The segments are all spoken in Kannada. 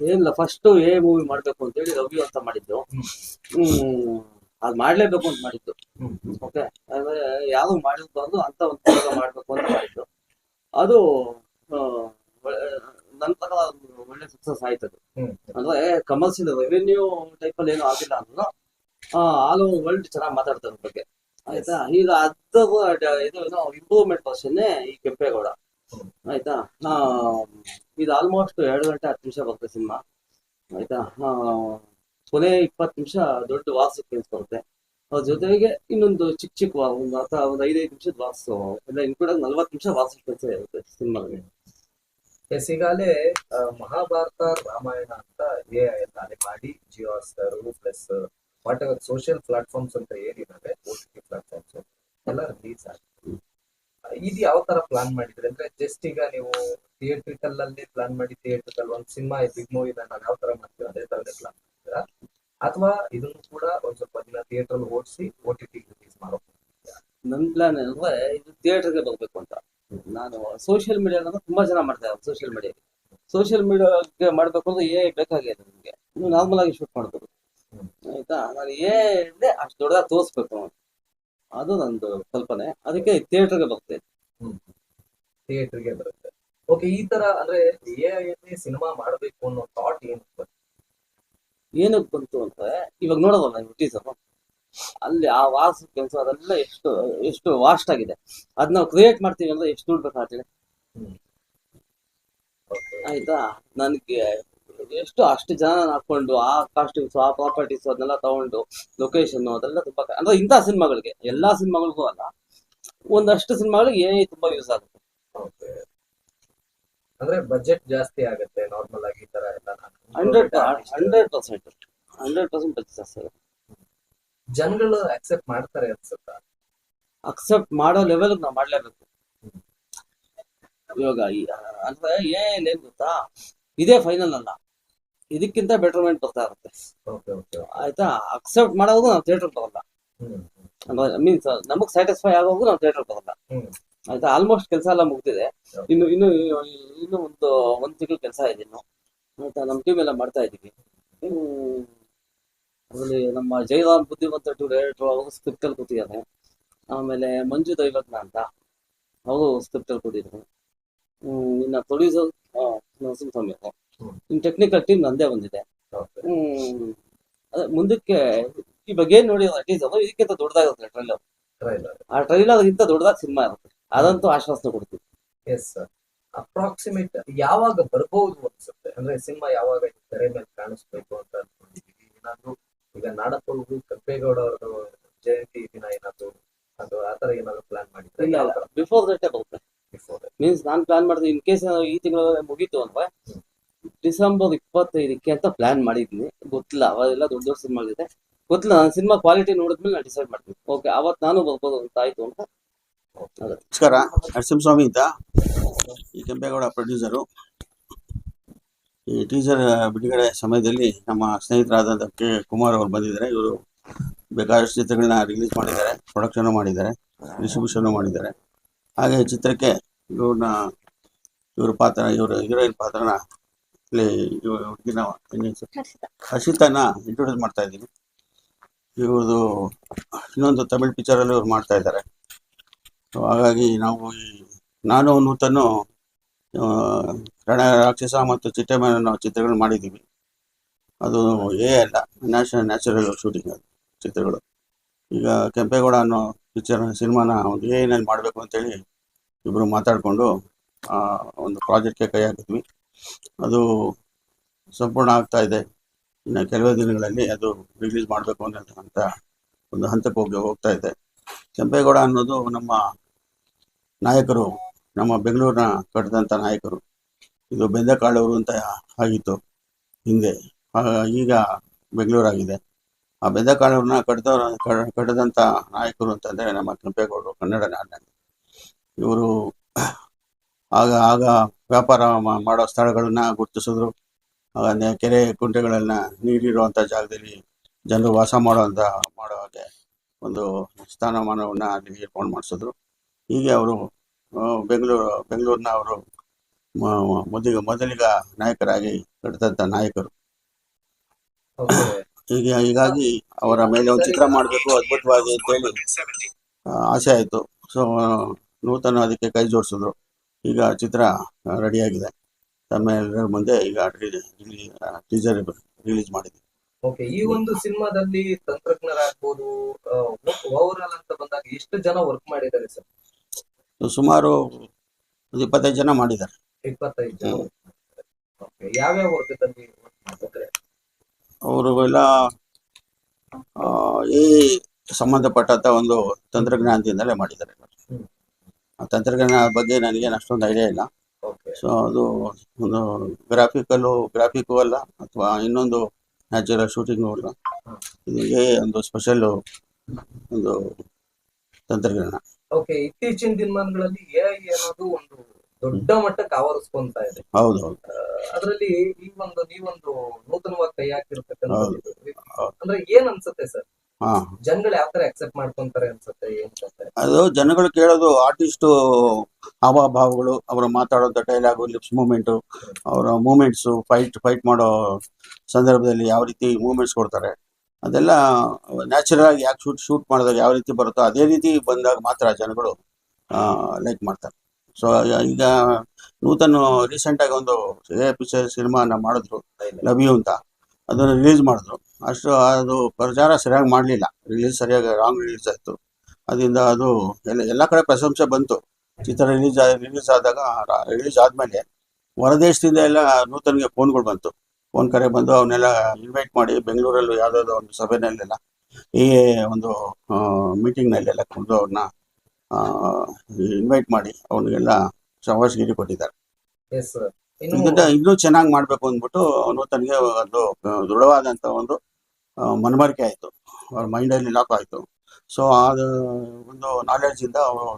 ಏನಿಲ್ಲ ಫಸ್ಟ್ ಏ ಮೂವಿ ಮಾಡ್ಬೇಕು ಅಂತ ಹೇಳಿ ರವಿ ಅಂತ ಮಾಡಿದ್ದು. ಹ್ಮ್ ಅದ್ ಮಾಡ್ಲೇಬೇಕು ಅಂತ ಮಾಡಿದ್ದು. ಓಕೆ ಅಂದ್ರೆ ಯಾವ್ದು ಮಾಡಿರ್ಬಾರ್ದು ಅಂತ ಒಂದು ಮಾಡ್ಬೇಕು ಅಂತ ಮಾಡಿದ್ದು. ಅದು ಪ್ರಕಾರ ಅದು ಒಳ್ಳೆ ಸಕ್ಸಸ್ ಆಯ್ತದು ಅಂದ್ರೆ ಕಮರ್ಷಿಯಲ್ ರೆವೆನ್ಯೂ ಟೈಪ್ ಅಲ್ಲಿ ಏನೂ ಆಗಿಲ್ಲ ಅಂದ್ರೂ ಆಲ್ ಓವರ್ ವರ್ಲ್ಡ್ ಚೆನ್ನಾಗಿ ಮಾತಾಡ್ತಾರೆ ಬಗ್ಗೆ. ಆಯ್ತಾ? ಈಗ ಅದು ಇದು ಇಂಪ್ರೂವ್ಮೆಂಟ್ ಪರ್ಸನ್ ಈ ಕೆಂಪೇಗೌಡ. ಆಯ್ತಾ? ಇದು ಆಲ್ಮೋಸ್ಟ್ ಎರಡು ಗಂಟೆ ಹತ್ತು ನಿಮಿಷ ಬರುತ್ತೆ ಸಿನಿಮಾ. ಆಯ್ತಾ? ಕೊನೆ ಇಪ್ಪತ್ತು ನಿಮಿಷ ದೊಡ್ಡ ವಾಸು ಸೀಕ್ವೆನ್ಸ್ ಬರುತ್ತೆ ಅದ್ರ ಜೊತೆಗೆ ಇನ್ನೊಂದು ಚಿಕ್ಕ ಚಿಕ್ಕ ಒಂದು ಅಥವಾ ಒಂದು ಐದೈದು ನಿಮಿಷದ ವಾರ್ಸ್ ಎಲ್ಲ ಇನ್ಕ್ಲೂಡ್ ನಲ್ವತ್ತು ನಿಮಿಷ ವಾರ್ಸ್ ಸೀಕ್ವೆನ್ಸ್ ಇರುತ್ತೆ ಸಿನಿಮಾಗೆ ಎಸ್ ಈಗಾಗಲೇ ಮಹಾಭಾರತ, ರಾಮಾಯಣ ಅಂತ ಎ ಅಲ್ಲಿ ಮಾಡಿ Jio plus what ever social platforms ಅಂತ ಏನಿದಾವೆ ಓ ಟಿ ಪ್ಲಾಟ್ಫಾರ್ಮ್ಸ್ ಎಲ್ಲ ರಿಲೀಸ್ ಆಗಿದೆ. ಇದು ಯಾವ ತರ ಪ್ಲಾನ್ ಮಾಡಿದ್ರೆ? ಅಂದ್ರೆ ಜಸ್ಟ್ ಈಗ ನೀವು ಥಿಯೇಟ್ರಿಕಲ್ ಅಲ್ಲಿ ಪ್ಲಾನ್ ಮಾಡಿ ಥಿಯೇಟ್ರಿಕಲ್ ಒಂದ್ ಸಿನಿಮಾ ಬಿಗ್ ಮೂವಿ ನಾನು ಯಾವ ತರ ಮಾಡ್ತೀವಿ ಅದೇ ತರ ಪ್ಲಾನ್ ಮಾಡ್ತೀರಾ? ಅಥವಾ ಇದನ್ನು ಕೂಡ ಒಂದ್ ಸ್ವಲ್ಪ ದಿನ ಥಿಯೇಟರ್ ಓಡಿಸಿ ಓ ಟಿ ರಿಲೀಸ್ ಮಾಡೋ ನನ್ ಪ್ಲಾನ್ ಅಂದ್ರೆ ಇದು ಥಿಯೇಟರ್ಗೆ ಬರ್ಬೇಕು ಅಂತ. ನಾನು ಸೋಷಿಯಲ್ ಮೀಡಿಯಾನ ತುಂಬಾ ಜನ ಮಾಡ್ತಾ ಇದ್ದಾರೆ ಸೋಷಿಯಲ್ ಮೀಡಿಯಾಗೆ ಸೋಷಿಯಲ್ ಮೀಡಿಯಾಗೆ ಮಾಡ್ಬೇಕು ಅಂದ್ರೆ ಏ ಬೇಕಾಗಿದೆ ನಿಮಗೆ ನಾರ್ಮಲ್ ಆಗಿ ಶೂಟ್ ಮಾಡ್ಬೋದು. ಆಯ್ತಾ? ನಾನು ಏ ಅಷ್ಟು ದೊಡ್ಡದಾಗಿ ತೋರಿಸ್ಬೇಕು. ಅದು ನಂದು ಕಲ್ಪನೆ. ಅದಕ್ಕೆ ಥಿಯೇಟರ್ಗೆ ಬರ್ತೇನೆ. ಥಿಯೇಟರ್ಗೆ ಬರುತ್ತೆ. ಓಕೆ ಈ ತರ ಅಂದ್ರೆ ಎ ಸಿನಿಮಾ ಮಾಡಬೇಕು ಅನ್ನೋ ಥಾಟ್ ಏನು ಬಂತು? ಏನಕ್ಕೆ ಬಂತು ಅಂದ್ರೆ ಇವಾಗ ನೋಡೋದಲ್ಲ ನೀವು ಟೀಸರ್ ಅಲ್ಲಿ ಆ ವಾಸ ಕೆಲಸ ಅದೆಲ್ಲ ಎಷ್ಟು ಎಷ್ಟು ವಾಸ್ಟ್ ಆಗಿದೆ. ಅದ್ ನಾವು ಕ್ರಿಯೇಟ್ ಮಾಡ್ತೀವಿ ಅಂದ್ರೆ ಎಷ್ಟು ದುಡ್ಡು ಬೇಕಾಗ್ತದೆ. ಆಯ್ತಾ? ನನಗೆ ಎಷ್ಟು ಅಷ್ಟು ಜನ ಹಾಕೊಂಡು ಆ ಕಾಸ್ಟ್ಯೂಮ್ಸ್ ಆ ಪ್ರಾಪರ್ಟೀಸ್ ಅದನ್ನೆಲ್ಲ ತಗೊಂಡು ಲೊಕೇಶನ್ ಅದೆಲ್ಲ ತುಂಬಾ ಅಂದ್ರೆ ಇಂಥ ಸಿನಿಮಾಗಳಿಗೆ ಎಲ್ಲಾ ಸಿನಿಮಾಗಳಿಗೂ ಅಲ್ಲ ಒಂದಷ್ಟು ಸಿನಿಮಾಗಳಿಗೆ ಏನೇ ತುಂಬಾ ಯೂಸ್ ಆಗುತ್ತೆ. ಅಂದ್ರೆ ಬಜೆಟ್ ಜಾಸ್ತಿ ಆಗುತ್ತೆ ನಾರ್ಮಲ್ ಆಗಿ ಈ ತರ ಎಲ್ಲ hundred hundred percent hundred percent ಜಾಸ್ತಿ ಆಗುತ್ತೆ. ಜನಗಳು ಅಕ್ಸೆಪ್ಟ್ ಮಾಡ್ತಾರೆ ಅನ್ಸುತ್ತಾ? ಅಕ್ಸೆಪ್ಟ್ ಮಾಡೋ ಲೆವೆಲ್ ನಾವು ಮಾಡ್ಲೇಬೇಕು. ಇವಾಗ ಅಂದ್ರೆ ಅಂದ್ರೆ ಏನೇನ್ ಗೊತ್ತಾ? ಇದೇ ಫೈನಲ್ ಅಲ್ಲ. ಇದಕ್ಕಿಂತ ಬೆಟರ್ಮೆಂಟ್ ಬರ್ತಾ ಇರುತ್ತೆ. ಓಕೆ ಓಕೆ ಆಯ್ತಾ? ಅಕ್ಸೆಪ್ಟ್ ಮಾಡೋದು ನಾವು ಥಿಯೇಟರ್ ಬರಲ್ಲ ಮೀನ್ಸ್ ನಮಗ್ ಸ್ಯಾಟಿಸ್ಫೈ ಆಗೋದು ನಾವು ಥಿಯೇಟರ್ ಹೋಗಲ್ಲ. ಆಯ್ತಾ? ಆಲ್ಮೋಸ್ಟ್ ಕೆಲಸ ಎಲ್ಲ ಮುಗ್ದಿದೆ. ಇನ್ನು ಇನ್ನು ಇನ್ನು ಒಂದು ಒಂದ್ ತಿಂಗಳು ಕೆಲಸ ಇದೆ ಇನ್ನು. ಆಯ್ತಾ? ನಮ್ಮ ಟೀಮ್ ಎಲ್ಲ ಮಾಡ್ತಾ ಇದೀವಿ ಅದರಲ್ಲಿ ನಮ್ಮ ಜೈರಾಮ್ ಬುದ್ಧಿವಂತ ಟು ಡೈರೆಕ್ಟರ್ ಅವರು ಸ್ಕ್ರಿಪ್ಟ್ ಅಲ್ಲಿ ಕೂತಿದ್ದಾರೆ. ಆಮೇಲೆ ಮಂಜು ದೈವಜ್ಞ ಅಂತ ಅವರು ಸ್ಕ್ರಿಪ್ಟ್ ಅಲ್ಲಿ ಕೂತಿದ್ರು ಹ್ಮ್ ಇನ್ನ ಪ್ರೊಡ್ಯೂಸರ್ ನರಸಿಂಹಸ್ವಾಮಿ ಅವರು. ಇನ್ ಇನ್ನು ಟೆಕ್ನಿಕಲ್ ಟೀಮ್ ನಂದೇ ಬಂದಿದೆ ಅದೇ ಮುಂದಕ್ಕೆ ಈ ಬಗ್ಗೆ ನೋಡಿ ನೋಡಿ ಅದು ಇದಕ್ಕಿಂತ ದೊಡ್ಡದಾಗುತ್ತೆ ಟ್ರೈಲರ್ ಟ್ರೈಲರ್ ಆ ಟ್ರೈಲರ್ ಇಂತ ದೊಡ್ಡದಾದ ಸಿನಿಮಾ ಇರುತ್ತೆ. ಅದಂತೂ ಆಶ್ವಾಸನೆ ಕೊಡ್ತೀವಿ. ಎಸ್ ಸರ್ ಅಪ್ರಾಕ್ಸಿಮೇಟ್ ಯಾವಾಗ ಬರಬಹುದು ಅನ್ಸುತ್ತೆ? ಅಂದ್ರೆ ಸಿನಿಮಾ ಯಾವಾಗ ತೆರೆ ಮೇಲೆ ಕಾಣಿಸ್ಬೇಕು ಅಂತ ಅನ್ಕೊಂಡಿದೀವಿ ಏನಾದ್ರು ಈಗ ನಾಡಪ್ಪವ್ರು ಕಪ್ಪೇಗೌಡ ಅವರ ಜಯಂತಿ ದಿನ ಏನಾದ್ರು ಅದು ಆತರ ಏನಾದ್ರು ಪ್ಲಾನ್ ಮಾಡಿದ್ರೆ ಬಿಫೋರ್ ದಟ್ಟೆ ಬರುತ್ತೆ? ಮೀನ್ಸ್ ನಾನ್ ಪ್ಲಾನ್ ಮಾಡಿದ್ರೆ ಇನ್ ಕೇಸ್ ಈ ತಿಂಗಳ ಮುಗೀತು ಅಂದ್ರೆ ಡಿಸೆಂಬರ್ ಇಪ್ಪತ್ತೈದಕ್ಕೆ ಅಂತ ಪ್ಲಾನ್ ಮಾಡಿದ್ನಿ. ಗೊತ್ತಿಲ್ಲ ಅವೆಲ್ಲ ದೊಡ್ಡ ದೊಡ್ಡ ಸಿನಿಮಾಗಳಿದೆ ಗೊತ್ತಿಲ್ಲ ನಾನು ಸಿನಿಮಾ ಕ್ವಾಲಿಟಿ ನೋಡಿದ್ಮೇಲೆ ನಾನು ಡಿಸೈಡ್ ಮಾಡ್ತೀನಿ. ಓಕೆ ಅವತ್ತು ನಾನು ಬರ್ಬೋದು ಅಂತ ಆಯ್ತು ಅಂತ ನಮಸ್ಕಾರ ನರಸಿಂಹಸ್ವಾಮಿ ಅಂತ. ಈ ಕೆಂಪೇಗೌಡ ಪ್ರೊಡ್ಯೂಸರು ಈ ಟೀಸರ್ ಬಿಡುಗಡೆ ಸಮಯದಲ್ಲಿ ನಮ್ಮ ಸ್ನೇಹಿತರಾದಂಥ ಕೆ ಕುಮಾರ್ ಅವರು ಬಂದಿದ್ದಾರೆ. ಇವರು ಬೇಕಾದಷ್ಟು ಚಿತ್ರಗಳನ್ನ ರಿಲೀಸ್ ಮಾಡಿದ್ದಾರೆ ಪ್ರೊಡಕ್ಷನ್ ಮಾಡಿದ್ದಾರೆ ಡಿಸ್ಟ್ರಿಬ್ಯೂಷನ್ ಮಾಡಿದ್ದಾರೆ. ಹಾಗೆ ಚಿತ್ರಕ್ಕೆ ಇವ್ರನ್ನ ಇವ್ರ ಪಾತ್ರ ಇವ್ರ ಹೀರೋಯಿನ್ ಪಾತ್ರನ ಇಲ್ಲಿ ಇವ್ರ ಹುಡುಗಿನ ಹರ್ಷಿತನ ಇಂಟ್ರೊಡ್ಯೂಸ್ ಮಾಡ್ತಾ ಇದ್ದೀನಿ. ಇವ್ರದ್ದು ಇನ್ನೊಂದು ತಮಿಳ್ ಪಿಕ್ಚರಲ್ಲಿ ಇವ್ರು ಮಾಡ್ತಾ ಇದ್ದಾರೆ. ಹಾಗಾಗಿ ನಾವು ಈ ನಾನು ನೂತನ ರಣ ರಾಕ್ಷಸ ಮತ್ತು ಚಿಟ್ಟೆಮನೆ ಚಿತ್ರಗಳು ಮಾಡಿದ್ದೀವಿ. ಅದು ಏ ಅಲ್ಲ, ನ್ಯಾಷನಲ್, ನ್ಯಾಚುರಲ್ ಶೂಟಿಂಗ್ ಅದು, ಚಿತ್ರಗಳು. ಈಗ ಕೆಂಪೇಗೌಡ ಅನ್ನೋ ಪಿಕ್ಚರ್ ಸಿನಿಮಾನ ಒಂದು ಏನಲ್ಲಿ ಮಾಡಬೇಕು ಅಂತೇಳಿ ಇಬ್ಬರು ಮಾತಾಡಿಕೊಂಡು ಒಂದು ಪ್ರಾಜೆಕ್ಟ್ಗೆ ಕೈ ಹಾಕಿದ್ವಿ. ಅದು ಸಂಪೂರ್ಣ ಆಗ್ತಾ ಇದೆ. ಇನ್ನು ಕೆಲವೇ ದಿನಗಳಲ್ಲಿ ಅದು ರಿಲೀಸ್ ಮಾಡಬೇಕು ಅಂತ ಒಂದು ಹಂತಕ್ಕೆ ಹೋಗಿ ಹೋಗ್ತಾ ಇದೆ. ಕೆಂಪೇಗೌಡ ಅನ್ನೋದು ನಮ್ಮ ನಾಯಕರು, ನಮ್ಮ ಬೆಂಗಳೂರಿನ ಕಟ್ಟಿದಂಥ ನಾಯಕರು. ಇದು ಬೆಂದಕಾಳವರು ಅಂತ ಆಗಿತ್ತು ಹಿಂದೆ. ಈಗ ಬೆಂಗಳೂರಾಗಿದೆ. ಆ ಬೆಂದಕಾಳವ್ರನ್ನ ಕಟ್ಟಿದವ್ರ ಕಟ್ಟಿದಂಥ ನಾಯಕರು ಅಂತಂದರೆ ನಮ್ಮ ಕೆಂಪೇಗೌಡರು, ಕನ್ನಡ ನಾಡಿನ ಇವರು ಆಗ ಆಗ ವ್ಯಾಪಾರ ಮಾಡೋ ಸ್ಥಳಗಳನ್ನ ಗುರುತಿಸಿದ್ರು. ಕೆರೆ ಕುಂಟೆಗಳನ್ನ ನೀರಿರುವಂಥ ಜಾಗದಲ್ಲಿ ಜನರು ವಾಸ ಮಾಡುವಂಥ ಮಾಡೋ ಹಾಗೆ ಒಂದು ಸ್ಥಾನಮಾನವನ್ನು ಅಲ್ಲಿ ಏರ್ಪಾಡು ಮಾಡಿಸಿದ್ರು. ಹೀಗೆ ಅವರು ಬೆಂಗಳೂರು, ಬೆಂಗಳೂರಿನ ಅವರು ಮೊದಲಿಗ ಮೊದಲಿಗ ನಾಯಕರಾಗಿ ಕಟ್ಟಿದಂಥ ನಾಯಕರು. ಹೀಗೆ, ಹೀಗಾಗಿ ಅವರ ಮೇಲೆ ಒಂದು ಚಿತ್ರ ಮಾಡಬೇಕು, ಅದ್ಭುತವಾಗಿ ಅಂತೇಳಿ ಆಸೆ ಆಯಿತು. ಸೊ ನೂತನ ಅದಕ್ಕೆ ಕೈ ಜೋಡಿಸಿದ್ರು. ಈಗ ಚಿತ್ರ ರೆಡಿಯಾಗಿದೆ. ತಮ್ಮ ಎಲ್ಲರ ಮುಂದೆ ಈಗ ಟೀಸರ್ ರಿಲೀಸ್ ಮಾಡಿದ್ವಿ ಓಕೆ ಈ ಒಂದು ಸಿನಿಮಾದಲ್ಲಿ ತಂತ್ರಜ್ಞರಾಗ್ಬೋದು ಓವರ್ ಆಲ್ ಅಂತ ಬಂದಾಗ ಎಷ್ಟು ಜನ ವರ್ಕ್ ಮಾಡಿದ್ದಾರೆ ಸರ್? ಸುಮಾರು ಒಂದು ಇಪ್ಪತ್ತೈದು ಜನ ಮಾಡಿದ್ದಾರೆ. ಇಪ್ಪತ್ತೈದು ಜನ ಓಕೆ ಯಾವ್ಯಾವ ವರ್ಗದಲ್ಲಿ ವರ್ಕ್ ಮಾಡಿದ್ದಾರೆ? ಅವರು ಎಲ್ಲ ಈ ಸಂಬಂಧಪಟ್ಟಂತ ಒಂದು ತಂತ್ರಜ್ಞಾನದಿಂದಲೇ ಮಾಡಿದ್ದಾರೆ. ತಂತ್ರಜ್ಞಾನ ಬಗ್ಗೆ ನನಗೇನು ಅಷ್ಟೊಂದು ಐಡಿಯಾ ಇಲ್ಲ. ಸೊ ಅದು ಒಂದು ಗ್ರಾಫಿಕಲ್ಲು ಗ್ರಾಫಿಕ್ ಅಲ್ಲ ಅಥವಾ ಇನ್ನೊಂದು ನ್ಯಾಚುರಲ್ ಶೂಟಿಂಗು ಅಲ್ಲ. ಇದಕ್ಕೆ ಒಂದು ಸ್ಪೆಷಲ್ ಒಂದು ತಂತ್ರಜ್ಞಾನ. ಓಕೆ ಇತ್ತೀಚಿನ ದಿನಮಾನಗಳಲ್ಲಿ ಎಐ ಅನ್ನೋದು ಒಂದು ದೊಡ್ಡ ಮಟ್ಟಕ್ಕೆ ಆವರಿಸ್ಕೊಂತ ಇದೆ. ಹೌದು ಹೌದು. ಅದರಲ್ಲಿ ಈ ಒಂದು ನೀವೊಂದು ನೂತನವಾಗಿ ಕೈ ಹಾಕಿರ್ತಕ್ಕಂಥ. ಅಂದ್ರೆ ಏನ್ ಅನ್ಸುತ್ತೆ ಸರ್? ಜನಗಳು ಯಾವ ತರ ಅಕ್ಸೆಪ್ಟ್ ಮಾಡ್ಕೊಂತಾರೆ ಅನ್ಸುತ್ತೆ ಏನ್ ಅದು ಜನಗಳು ಕೇಳೋದು ಆರ್ಟಿಸ್ಟ್ ಹಾವಭಾವಗಳು ಅವರು ಮಾತಾಡೋದು ಡೈಲಾಗು ಲಿಪ್ಸ್ ಮೂಮೆಂಟ್ ಅವರ ಮೂಮೆಂಟ್ಸ್ ಫೈಟ್ ಫೈಟ್ ಮಾಡೋ ಸಂದರ್ಭದಲ್ಲಿ ಯಾವ ರೀತಿ ಮೂಮೆಂಟ್ಸ್ ಕೊಡ್ತಾರೆ. ಅದೆಲ್ಲ ನ್ಯಾಚುರಲ್ ಆಗಿ ಯಾಕೆ ಶೂಟ್ ಶೂಟ್ ಮಾಡಿದಾಗ ಯಾವ ರೀತಿ ಬರುತ್ತೋ ಅದೇ ರೀತಿ ಬಂದಾಗ ಮಾತ್ರ ಜನಗಳು ಲೈಕ್ ಮಾಡ್ತಾರೆ. ಸೊ ಈಗ ನೂತನ ರೀಸೆಂಟಾಗಿ ಒಂದು ಎ ಪಿಕ್ಚರ್ ಸಿನಿಮಾನ ಮಾಡಿದ್ರು ಲವ್ ಯು ಅಂತ. ಅದನ್ನು ರಿಲೀಸ್ ಮಾಡಿದ್ರು. ಅಷ್ಟು ಅದು ಪ್ರಚಾರ ಸರಿಯಾಗಿ ಮಾಡಲಿಲ್ಲ. ರಿಲೀಸ್ ಸರಿಯಾಗಿ ರಾಂಗ್ ರಿಲೀಸ್ ಆಯಿತು. ಅದರಿಂದ ಅದು ಎಲ್ಲ ಎಲ್ಲ ಕಡೆ ಪ್ರಶಂಸೆ ಬಂತು. ಚಿತ್ರ ರಿಲೀಸ್ ರಿಲೀಸ್ ಆದಾಗ ರಿಲೀಸ್ ಆದಮೇಲೆ ಹೊರದೇಶದಿಂದ ಎಲ್ಲ ನೂತನ್ಗೆ ಫೋನ್ಗಳು ಬಂತು. ಫೋನ್ ಕರೆ ಬಂದು ಅವನ್ನೆಲ್ಲ ಇನ್ವೈಟ್ ಮಾಡಿ ಬೆಂಗಳೂರಲ್ಲೂ ಯಾವುದಾದ್ರು ಒಂದು ಸಭೆನಲ್ಲೆಲ್ಲ ಈ ಒಂದು ಮೀಟಿಂಗ್ನಲ್ಲೆಲ್ಲ ಕುಡಿದು ಅವ್ರನ್ನ ಇನ್ವೈಟ್ ಮಾಡಿ ಅವನಿಗೆಲ್ಲ ಸವಾಸ್ಗಿರಿ ಕೊಟ್ಟಿದ್ದಾರೆ. ಎಸ್ ಸರ್ ಇದನ್ನ ಇನ್ನೂ ಚೆನ್ನಾಗಿ ಮಾಡ್ಬೇಕು ಅಂದ್ಬಿಟ್ಟು ಅವನು ತನಗೆ ಒಂದು ದೃಢವಾದಂತ ಒಂದು ಮನಮರಿಕೆ ಮನವರಿಕೆ ಆಯ್ತು. ಅವ್ರ ಮೈಂಡಲ್ಲಿ ಲಾಕ್ ಆಯ್ತು. ಸೊ ಅದು ಒಂದು ನಾಲೆಡ್ಜ್ ಇಂದ ಅವರು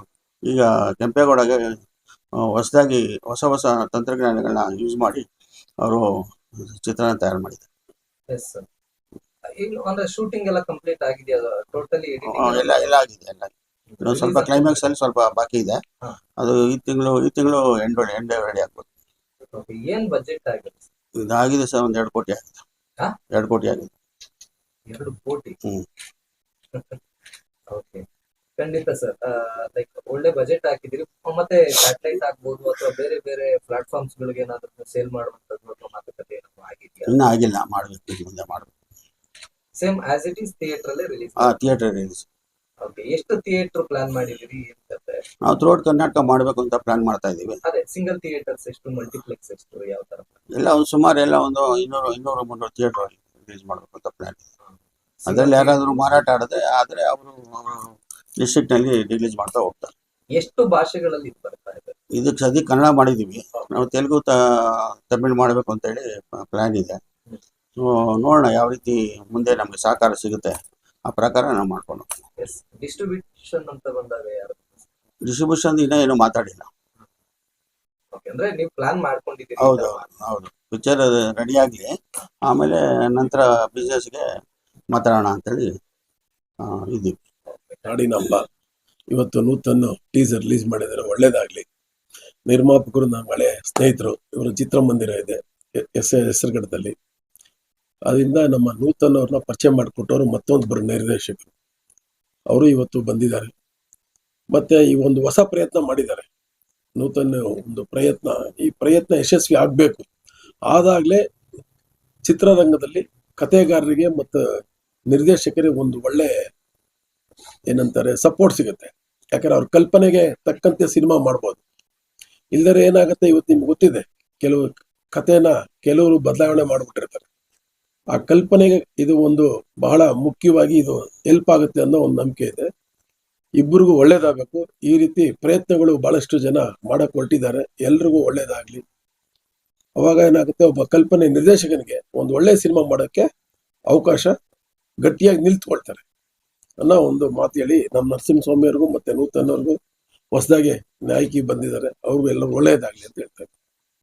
ಈಗ ಕೆಂಪೇಗೌಡಗೆ ಹೊಸದಾಗಿ ಹೊಸ ಹೊಸ ತಂತ್ರಜ್ಞಾನಗಳನ್ನ ಯೂಸ್ ಮಾಡಿ ಅವರು ಚಿತ್ರನ ತಯಾರು ಮಾಡಿದ್ದಾರೆ. ಎಸ್ ಸರ್ ಇನ್ನು ಅಂದ್ರೆ ಶೂಟಿಂಗ್ ಎಲ್ಲ ಕಂಪ್ಲೀಟ್ ಆಗಿದೆಯಾ? ಟೋಟಲಿ ಆ, ಎಲ್ಲ ಎಲ್ಲ ಆಗಿದೆ ಎಲ್ಲ ಇನ್ನೊಂದು ಸ್ವಲ್ಪ ಕ್ಲೈಮ್ಯಾಕ್ಸ್ ಅಲ್ಲಿ ಸ್ವಲ್ಪ ಬಾಕಿ ಇದೆ. ಅದು ಈ ತಿಂಗಳು ಈ ತಿಂಗಳು ಎಂಡ್ ಎಂಡ್ ರೆಡಿ ಆಗ್ಬೋದು. ಏನ್ ಬಜೆಟ್ ಆಗಿದೆ? ಇದಾಗಿದೆ ಸರ್ ಒಂದ್ ಎರಡು ಕೋಟಿ ಆಗಿದೆ. ಹಾ? ಎರಡು ಕೋಟಿ ಆಗಿದೆ. ಎರಡು ಕೋಟಿ? ಹ್ಮ್. ಓಕೆ ಖಂಡಿತ ಸರ್ ಲೈಕ್ ಒಳ್ಳೆ ಬಜೆಟ್ ಹಾಕಿದಿರಿ ಮತ್ತೆ ಸ್ಯಾಟಲೈಟ್ ಆಗ್ಬೋದು ಅಥವಾ ಬೇರೆ ಬೇರೆ ಪ್ಲಾಟ್ಫಾರ್ಮ್ಸ್ ಗಳಿಗೆ ಏನಾದ್ರು ಸೇಲ್ ಮಾಡುವಂತದ್ದು ಅಥವಾ ಮಾತುಕತೆ ಏನಾದ್ರು ಆಗಿದೆಯಾ? ಇನ್ನೂ ಆಗಿಲ್ಲ ಮಾಡ್ಬೇಕು ಇನ್ನು ಮುಂದೆ ಮಾಡ್ಬೇಕು. Same as it is theatre ಅಲ್ಲೇ ರಿಲೀಸ್ ಆ ಥಿಯೇಟರ್ ರಿಲೀಸ್ ಓಕೆ ಎಷ್ಟು ಥಿಯೇಟರ್ ಪ್ಲಾನ್ ಮಾಡಿದಿರಿ ಏನ್ ನಾವು ಥ್ರೋಟ್ ಕರ್ನಾಟಕ ಮಾಡಬೇಕು ಅಂತ ಪ್ಲಾನ್ ಮಾಡ್ತಾ ಇದ್ದೀವಿ. ಅದೇ ಸಿಂಗಲ್ ಥಿಯೇಟರ್ಸ್ ಎಷ್ಟು ಮಲ್ಟಿಪ್ಲೆಕ್ಸ್ ಎಷ್ಟು ಯಾವ ತರ? ಎಲ್ಲ ಒಂದು ಸುಮಾರು ಎಲ್ಲ ಒಂದು ಇನ್ನೂರು ಇನ್ನೂರು ಮುನ್ನೂರು ಥಿಯೇಟರ್ ರಿಲೀಸ್ ಮಾಡಬೇಕು ಅಂತ ಪ್ಲಾನ್ ಅದರಲ್ಲಿ ಯಾರಾದರೂ ಮಾರಾಟ ಆಡದೆ ಆದರೆ ಅವರು ಡಿಸ್ಟ್ರಿಕ್ಟ್ನಲ್ಲಿ ರಿಲೀಸ್ ಮಾಡ್ತಾ ಹೋಗ್ತಾರೆ. ಎಷ್ಟು ಭಾಷೆಗಳಲ್ಲಿ ಇದು ಬರ್ತಾ ಇದೆ? ಇದಕ್ಕೆ ಸದ್ಯಕ್ಕೆ ಕನ್ನಡ ಮಾಡಿದ್ದೀವಿ. ನಾವು ತೆಲುಗು ತಮಿಳ್ ಮಾಡಬೇಕು ಅಂತೇಳಿ ಪ್ಲಾನ್ ಇದೆ. ಸೊ ನೋಡೋಣ ಯಾವ ರೀತಿ ಮುಂದೆ ನಮಗೆ ಸಹಕಾರ ಸಿಗುತ್ತೆ. ಆ ಪ್ರಕಾರ ನಾವು ಮಾಡ್ಕೊಂಡು ಡಿಸ್ಟ್ರಿಬ್ಯೂಷನ್ ಅಂತ ಬಂದಾಗ ಯಾರು? ಡಿಸ್ಟ್ರಿಬ್ಯೂಷನ್ ಇನ್ನೂ ಏನು ಮಾತಾಡಿಲ್ಲ. ಓಕೆ ಅಂದ್ರೆ ನೀವು ಪ್ಲಾನ್ ಮಾಡ್ಕೊಂಡಿದ್ದೀರಿ ಹೌದು ಹೌದು ಪಿಕ್ಚರ್ ರೆಡಿ ಆಗಲಿ. ಆಮೇಲೆ ನಂತರ ಬಿಸ್ನೆಸ್ಗೆ ಮಾತಾಡೋಣ ಅಂತೇಳಿ ಆ, ಇದ್ದೀವಿ. ನಾಡಿನ ಹಬ್ಬ. ಇವತ್ತು ನೂತನ ಟೀಸರ್ ರಿಲೀಸ್ ಮಾಡಿದರೆ ಒಳ್ಳೇದಾಗ್ಲಿ. ನಿರ್ಮಾಪಕರು ನಮ್ಮ ಹಳೆ ಸ್ನೇಹಿತರು. ಇವರ ಚಿತ್ರಮಂದಿರ ಇದೆ ಎಸ್ ಹೆಸರುಗಡದಲ್ಲಿ. ಅದರಿಂದ ನಮ್ಮ ನೂತನ್ ಅವ್ರನ್ನ ಪರಿಚಯ ಮಾಡಿಕೊಟ್ಟವರು ಮತ್ತೊಂದು ನಿರ್ದೇಶಕರು. ಅವರು ಇವತ್ತು ಬಂದಿದ್ದಾರೆ. ಮತ್ತೆ ಈ ಒಂದು ಹೊಸ ಪ್ರಯತ್ನ ಮಾಡಿದ್ದಾರೆ. ನೂತನ ಒಂದು ಪ್ರಯತ್ನ, ಈ ಪ್ರಯತ್ನ ಯಶಸ್ವಿ ಆಗಬೇಕು. ಆದಾಗಲೇ ಚಿತ್ರರಂಗದಲ್ಲಿ ಕಥೆಗಾರರಿಗೆ ಮತ್ತು ನಿರ್ದೇಶಕರಿಗೆ ಒಂದು ಒಳ್ಳೆ ಏನಂತಾರೆ ಸಪೋರ್ಟ್ ಸಿಗುತ್ತೆ. ಯಾಕಂದ್ರೆ ಅವ್ರ ಕಲ್ಪನೆಗೆ ತಕ್ಕಂತೆ ಸಿನಿಮಾ ಮಾಡ್ಬೋದು. ಇಲ್ದರೆ ಏನಾಗುತ್ತೆ ಇವತ್ತು ನಿಮ್ಗೆ ಗೊತ್ತಿದೆ, ಕೆಲವು ಕಥೆನ ಕೆಲವರು ಬದಲಾವಣೆ ಮಾಡ್ಬಿಟ್ಟಿರ್ತಾರೆ. ಆ ಕಲ್ಪನೆಗೆ ಇದು ಒಂದು ಬಹಳ ಮುಖ್ಯವಾಗಿ ಇದು ಹೆಲ್ಪ್ ಆಗುತ್ತೆ ಅನ್ನೋ ಒಂದು ನಂಬಿಕೆ ಇದೆ. ಇಬ್ಬರಿಗೂ ಒಳ್ಳೇದಾಗಬೇಕು. ಈ ರೀತಿ ಪ್ರಯತ್ನಗಳು ಬಹಳಷ್ಟು ಜನ ಮಾಡಕ್ ಹೊರಟಿದ್ದಾರೆ ಎಲ್ರಿಗೂ ಒಳ್ಳೇದಾಗ್ಲಿ. ಅವಾಗ ಏನಾಗುತ್ತೆ, ಒಬ್ಬ ಕಲ್ಪನೆ ನಿರ್ದೇಶಕನಿಗೆ ಒಂದು ಒಳ್ಳೆ ಸಿನಿಮಾ ಮಾಡೋಕ್ಕೆ ಅವಕಾಶ ಗಟ್ಟಿಯಾಗಿ ನಿಲ್ತ್ಕೊಳ್ತಾರೆ. ಅನ್ನೋ ಒಂದು ಮಾತು ಹೇಳಿ ನಮ್ಮ ನರಸಿಂಹಸ್ವಾಮಿಯವ್ರಿಗೂ ಮತ್ತೆ ನೂತನವ್ರಿಗೂ ಹೊಸದಾಗಿ ನಾಯಕಿ ಬಂದಿದ್ದಾರೆ. ಅವ್ರಿಗೂ ಎಲ್ಲರೂ ಒಳ್ಳೇದಾಗ್ಲಿ ಅಂತ ಹೇಳ್ತಾರೆ